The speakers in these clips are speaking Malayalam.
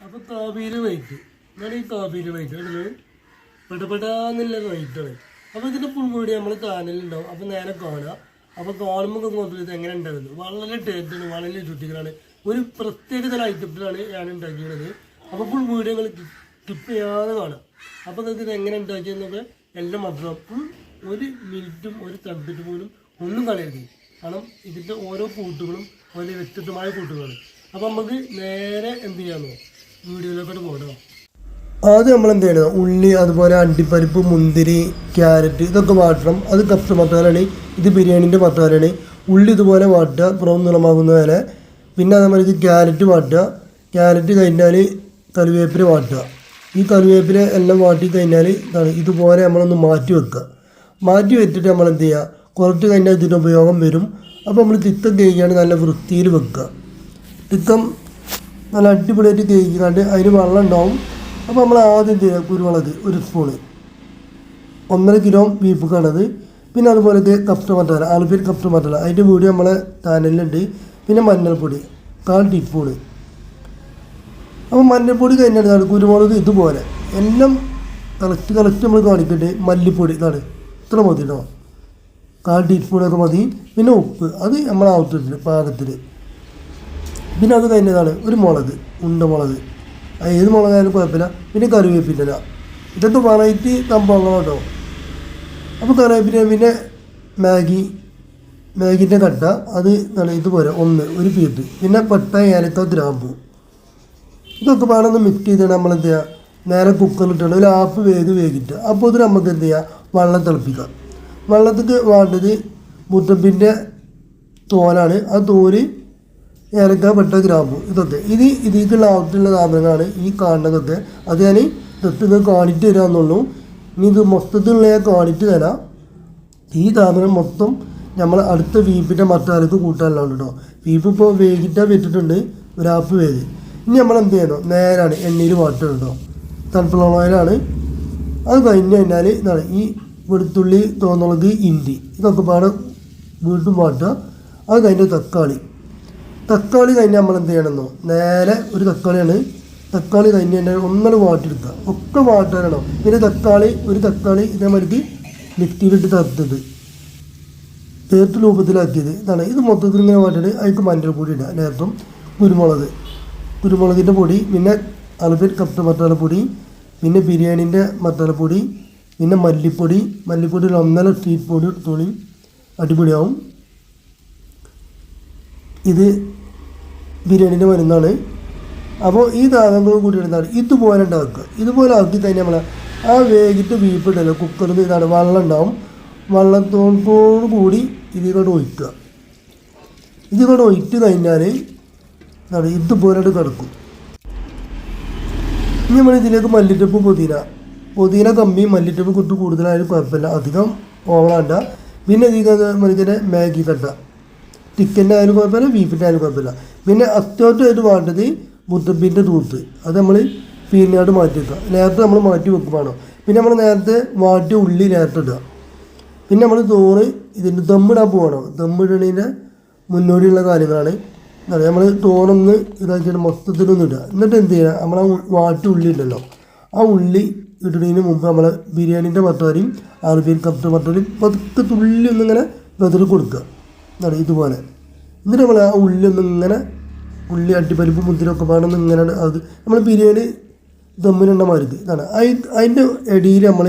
അപ്പൊ താപീര് വൈറ്റ് എന്നാണ് ഈ താപീര് വൈറ്റ് ഉള്ളത് പെടപെടാന്നുള്ള അപ്പൊ ഇതിന്റെ പുൽമൂടി നമ്മൾ കാനലുണ്ടാവും അപ്പൊ നേരെ കാണുക. അപ്പൊ കാണുമ്പോൾ നോക്കിയത് ഇത് എങ്ങനെ ഉണ്ടാകുന്നത് വളരെ ടേസ്റ്റാണ് വളരെ രുചികളാണ് ഒരു പ്രത്യേക തരം ഐറ്റത്തിലാണ് ഞാൻ ഉണ്ടാക്കിയത് അപ്പൊ ഫുൾ വീഡിയോ നിങ്ങൾ സ്കിപ്പ് ചെയ്യാതെ കാണാം അപ്പൊ നിങ്ങൾക്ക് ഇത് എങ്ങനെ ഉണ്ടാക്കിയെന്നൊക്കെ എല്ലാം മനസ്സിലാക്കും ഒരു മിനിറ്റും ഒരു തണുപ്പിട്ട് പോലും ഒന്നും കളയരുത്. കാരണം ഇതിന്റെ ഓരോ കൂട്ടുകളും വലിയ വ്യക്തിത്വമായ കൂട്ടുകളാണ്. അപ്പൊ നമുക്ക് നേരെ എന്ത് ചെയ്യാന്നോ വീഡിയോയിലോട്ട് പോകണം ആദ്യം നമ്മൾ എന്ത് ചെയ്യണം ഉള്ളി അതുപോലെ അണ്ടിപ്പരിപ്പ് മുന്തിരി ക്യാരറ്റ് ഇതൊക്കെ വാട്ടണം. അത് കപ്പ് മസാലയാണ് ഇത് ബിരിയാണീന്റെ മസാലയാണ് ഉള്ളി ഇതുപോലെ വാട്ടുക. പുറം നിറമാകുന്ന വരെ പിന്നെ അതേമാതിരി ഇത് ക്യാരറ്റ് വാട്ടുക. ക്യാരറ്റ് കഴിഞ്ഞാൽ കറിവേപ്പില വാട്ടുക. ഈ കറിവേപ്പില എല്ലാം വാട്ടി കഴിഞ്ഞാൽ ഇതാണ്. ഇതുപോലെ നമ്മളൊന്ന് മാറ്റി വെക്കുക. മാറ്റി വെച്ചിട്ട് നമ്മൾ എന്ത് ചെയ്യുക കുറച്ച് കഴിഞ്ഞാൽ ഇതിന്റെ ഉപയോഗം വരും. അപ്പോൾ നമ്മൾ ചിക്കൻ കഴിക്കുകയാണ് നല്ല വൃത്തിയിൽ വെക്കുക. ചിക്കൻ നല്ല അടിപൊളിയായിട്ട് തേക്കുന്നുണ്ട് അതിന് വെള്ളം ഉണ്ടാവും. അപ്പോൾ നമ്മൾ ആദ്യം ചെയ്യുക? കുരുമുളക് ഒരു സ്പൂണ് ഒന്നര കിലോ ബീഫുക്കാണത് പിന്നെ അതുപോലെ ഇത് കപ്റ്റ മസാല ആൽബിർ കപ്റ്റ മസാല അതിന്റെ വീഡിയോ നമ്മളെ ചാനലിലുണ്ട്. പിന്നെ മഞ്ഞൾപ്പൊടി കാൽ ടീസ്പൂണ് അപ്പോൾ മഞ്ഞൾപ്പൊടി കഴിഞ്ഞാൽ കുരുമുളക് ഇതുപോലെ. എല്ലാം കറക്റ്റ് കറക്റ്റ് നമ്മൾ കാണിക്കട്ടെ മല്ലിപ്പൊടി ഇതാണ്. ഇത്ര മതി കേട്ടോ കാൽ ടീസ്പൂണൊക്കെ മതി. പിന്നെ ഉപ്പ്. അത് നമ്മളാവശ്യത്തിൽ പാകത്തിൽ പിന്നെ അത് കഴിഞ്ഞതാണ് ഒരു മുളക് ഉണ്ട മുളക്. ഏത് മുളകായാലും കുഴപ്പമില്ല. പിന്നെ കറിവേപ്പില്ല ഇതൊക്കെ വെറൈറ്റി കേട്ടോ അപ്പോൾ കറിവേപ്പില പിന്നെ മാഗി മാഗിന്റെ കട്ട. അത് നല്ല ഇതുപോലെ ഒന്ന് ഒരു പീട്ട് പിന്നെ പട്ട ഏലക്ക ഗ്രാമ്പു. ഇതൊക്കെ പാടൊന്ന് മിക്സ് ചെയ്തിട്ട് നമ്മൾ എന്ത് ചെയ്യുക നേരെ കുക്കറിലിട്ടാണ് ഒരു ആപ്പ് വേഗ് വേഗിട്ട് അപ്പോൾ ഇത് നമുക്ക് എന്ത് ചെയ്യുക വെള്ളം തിളപ്പിക്കാം വെള്ളത്തിൽ വേണ്ടത് മുത്തപ്പിന്റെ തോലാണ്. ആ തോൽ ഏലക്ക പെട്ട ഗ്രാമ്പു. ഇതൊക്കെ. ഇത് ഇതിലേക്കുള്ള ആവശ്യമുള്ള സാധനങ്ങളാണ് ഈ കാണുന്നതൊക്കെ. അത് ഞാൻ ഇതൊക്കെ കാണിച്ച് തരാമെന്നുള്ളൂ ഇനി ഇത് മൊത്തത്തിലുള്ള ഞാൻ കാണിച്ച് തരാം. ഈ സാധനം മൊത്തം നമ്മൾ അടുത്ത വീപ്പിന്റെ മസാലക്ക് കൂട്ടാനുള്ള കേട്ടോ. വീപ്പ് ഇപ്പോൾ വേഗിട്ടാൻ വെച്ചിട്ടുണ്ട് ഒരാപ്പ് വേദ് ഇനി നമ്മൾ എന്ത് ചെയ്യണം? നേരാണ് എണ്ണയിൽ വാട്ടണം കേട്ടോ. സൺഫ്ലവർ ഓയിലാണ്. അത് കഴിഞ്ഞ് കഴിഞ്ഞാൽ ഇതാണ് ഈ വെളുത്തുള്ളി തോന്നുള്ളത് ഇഞ്ചി ഇതൊക്കെ പാടെ വീണ്ടും വാട്ടുക. അത് കഴിഞ്ഞ് തക്കാളി. തക്കാളി കഴിഞ്ഞ് നമ്മൾ എന്ത് ചെയ്യണമെന്നോ? നേരെ ഒരു തക്കാളിയാണ്. തക്കാളി കഴിഞ്ഞ് കഴിഞ്ഞാൽ ഒന്നര വാട്ടെടുക്കുക ഒക്കെ വാട്ടാനാണോ. പിന്നെ തക്കാളി ഒരു തക്കാളി ഇതേമാതിരി ലിഫ്റ്റിയിലിട്ട് തത്തത്. തേർത്ത് രൂപത്തിലാക്കിയത്. ഇതാണ്. ഇത് മൊത്തത്തിൽ ഇങ്ങനെ വാട്ടിയിട്ട് അതിക്ക് മഞ്ഞൾപ്പൊടി ഇടുക. നേരത്തും കുരുമുളക്. കുരുമുളകിന്റെ പൊടി പിന്നെ അലബിൻ കപ്പ് മസാലപ്പൊടി പിന്നെ ബിരിയാണീന്റെ മസാലപ്പൊടി പിന്നെ മല്ലിപ്പൊടി. മല്ലിപ്പൊടിയിൽ ഒന്നര ടീസ്പൂൺ തുണി അടിപൊളിയാവും. ഇത് ബിരിയാണീന്റെ മരുന്നാണ്. അപ്പോൾ ഈ ദാഹങ്ങൾ കൂടി എന്താണ് ഇതുപോലെ ഉണ്ടാക്കുക. ഇതുപോലെ ആക്കി തന്നെ നമ്മൾ ആ വേഗിട്ട് ബീഫ് ഇട്ടല്ലോ കുക്കറിൽ ഇതാണ് വെള്ളം ഉണ്ടാവും. വെള്ളത്തോടു കൂടി ഇതിലോട്ട് ഒഴിക്കുക. ഇതിലോട്ട് ഒഴിച്ച് കഴിഞ്ഞാൽ എന്താണ് ഇതുപോലെ കിടക്കും. ഇനി നമ്മൾ ഇതിലേക്ക് മല്ലിട്ടപ്പ് പുതിന. പുതിന കമ്മി മല്ലിട്ടപ്പ് കുട്ടി കൂടുതലായാലും കുഴപ്പമില്ല. അധികം ഓവറാണ്ട പിന്നെ അധികം മനുഷ്യന്റെ മാഗി കട്ട. ചിക്കന്റെ ആയാലും കുഴപ്പമില്ല ബീഫിന്റെ ആയാലും കുഴപ്പമില്ല. പിന്നെ അത്യാവശ്യമായിട്ട് വേണ്ടത് മുത്തപ്പീന്റെ തൂത്ത് അത് നമ്മൾ പീനായിട്ട് മാറ്റി വെക്കുക നേരത്തെ നമ്മൾ മാറ്റി വെക്കുവാണോ പിന്നെ നമ്മൾ നേരത്തെ മാറ്റി ഉള്ളി നേരത്തെ ഇടുക. പിന്നെ നമ്മൾ ചോറ് ഇതിന്റെ ദമ്മിടാൻ പോകണം ദമ്മിടണതിന്റെ മുന്നോടിയുള്ള കാര്യങ്ങളാണ്. നമ്മൾ ചോറൊന്ന് ഇതാക്കിയിട്ട് മൊത്തത്തിലൊന്നും ഇടുക. എന്നിട്ട് എന്ത് ചെയ്യുക? നമ്മൾ ആ വാട്ടി ഉള്ളി ഉണ്ടല്ലോ. ആ ഉള്ളി ഇടുന്നതിന് മുമ്പ് നമ്മൾ ബിരിയാണീന്റെ മട്ടോരിയും അറബിയൻ കപ്പ് മട്ടോരിയും പതുക്കെ തുള്ളി ഒന്നിങ്ങനെ വെതിൽ കൊടുക്കുക. എന്താണ് ഇതുപോലെ. എന്നിട്ട് നമ്മൾ ആ ഉള്ളി ഒന്ന് ഇങ്ങനെ ഉള്ളി അട്ടിപ്പരിപ്പ് മുന്തിരൊക്കെ പാടുന്ന ഇങ്ങനെ അത് നമ്മൾ ബിരിയാണി ദമ്മിനുണ്ട മാതിരി ഇതാണ്. അതിന്റെ ഇടയിൽ നമ്മൾ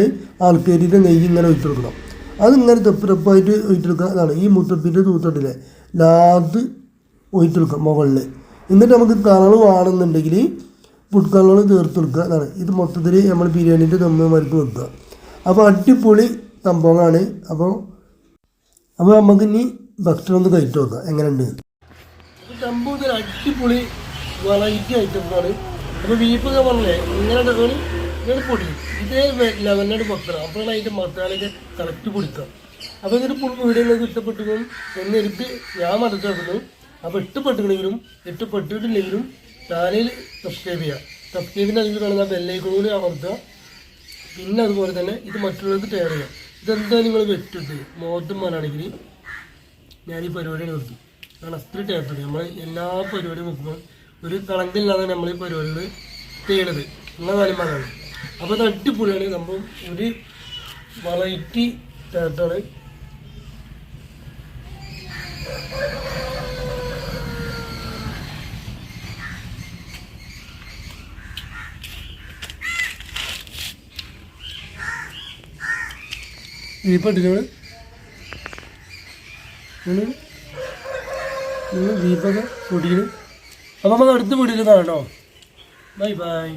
ആൾക്കാരിന്റെ നെയ്യ് ഇങ്ങനെ ഒഴിച്ചു കൊടുക്കണം അതിങ്ങനെ തെപ്പിറപ്പായിട്ട് ഒഴിച്ചെടുക്കുക. അതാണ് ഈ മുത്തപ്പിന്റെ തൂത്തട്ടിലെ ലാത് ഒഴിച്ചെടുക്കുക മുകളിൽ എന്നിട്ട് നമുക്ക് കളർ വേണമെന്നുണ്ടെങ്കിൽ ഫുഡ് കളർ ചേർത്ത് കൊടുക്കുക. അതാണ് ഇത് മൊത്തത്തിൽ നമ്മൾ ബിരിയാണീന്റെ ദമ്മ് മരുന്ന് വെക്കുക. അപ്പോൾ അടിപൊളി സംഭവമാണ് അപ്പോൾ അപ്പോൾ നമുക്ക് ഇനി ഭക്ഷണം ഒന്ന് കഴിച്ചു നോക്കാം. എങ്ങനെയുണ്ട്? സംഭവത്തിൽ അടിപൊളി വെറൈറ്റി ഐറ്റംസാണ് അപ്പോൾ ബീഫ് ഒക്കെ പറഞ്ഞേ ഇങ്ങനെ ഇങ്ങനെ പൊടി. ഇതേ ലെവലിനോട് ഭക്ഷണം അപ്പോഴാണ് അതിന്റെ മസാലയൊക്കെ കറക്റ്റ് പൊടിക്കുക. അപ്പോൾ ഇതൊരു വീഡിയോ നിങ്ങൾക്ക് ഇഷ്ടപ്പെട്ടു എന്ന് എനിക്ക് ഞാൻ മനസ്സിലാക്കുന്നു അപ്പോൾ ഇഷ്ടപ്പെട്ടിട്ടുണ്ടെങ്കിലും ഇഷ്ടപ്പെട്ടിട്ടില്ലെങ്കിലും ചാനൽ സബ്സ്ക്രൈബ് ചെയ്യുക. സബ്സ്ക്രൈബിന്റെ അതിൽ കാണുന്ന ബെല്ലൈക്കണൂടി അമർത്തുക. പിന്നെ അതുപോലെ തന്നെ ഇത് മറ്റുള്ളവർക്ക് ഷെയർ ചെയ്യാം ഇതെന്താ നിങ്ങൾ വെച്ചിട്ട് മോത്തും മനാണെങ്കിൽ ഞാൻ ഈ പരിപാടി നിർത്തി. കാരണം അത്ര ടേസ്റ്റ് നമ്മൾ എല്ലാ പരിപാടിയും വെക്കുമ്പോൾ ഒരു കളങ്കില്ലാതെ നമ്മൾ ഈ പരിപാടികൾ ചെയ്യണത് ഉള്ള കാര്യമാണ് അപ്പോൾ അത് അടിപൊളിയാണ്. സംഭവം ഒരു വെറൈറ്റി ടേർത്താണ് ദീപട്ടിനോട് ഇനി ദീപക് പൊടിക്കണം അപ്പം നമുക്ക് അടുത്ത വീട്ടിൽ കാണാം ബൈ ബൈ